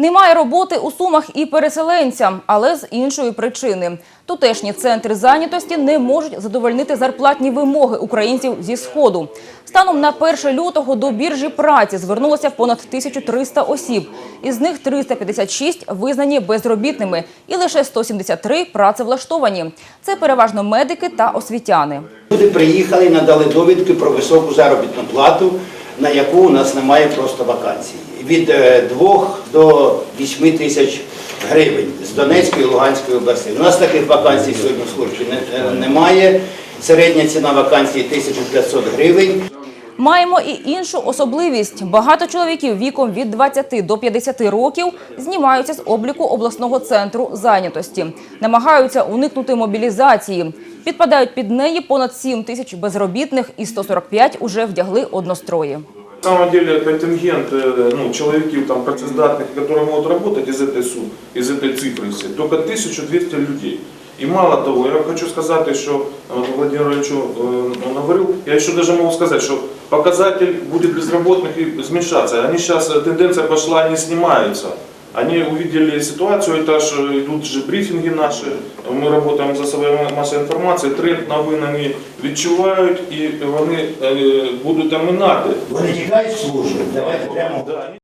Немає роботи у Сумах і переселенцям, але з іншої причини. Тутешні центри зайнятості не можуть задовольнити зарплатні вимоги українців зі Сходу. Станом на 1 лютого до біржі праці звернулося понад 1300 осіб. Із них 356 визнані безробітними і лише 173 працевлаштовані. Це переважно медики та освітяни. Люди приїхали надали довідки про високу заробітну плату, на яку у нас немає просто вакансій. Від 2 до 8 тисяч гривень з Донецької і Луганської областей. У нас таких вакансій сьогодні в службі е, немає. Середня ціна вакансії 1500 гривень. Маємо і іншу особливість. Багато чоловіків віком від 20 до 50 років знімаються з обліку обласного центру зайнятості, намагаються уникнути мобілізації. Підпадають під неї понад 7 тисяч безробітних і 145 уже вдягли однострої. На самом деле контингент э, ну, человеков там, працездатных, которые могут работать из этой суммы, из этой цифры все, только 1200 людей. И мало того, я хочу сказать, что вот Владимир Ильич он говорил, я еще даже могу сказать, что показатель будет безработных и уменьшаться. Они сейчас, тенденция пошла, они снимаются. Они увидели ситуацию, это ж идут же брифинги наши, ми работаем за собою масою інформації, тренд на вони відчувають і вони е, будуть оминати. Вони тікають служби. Давайте прямо.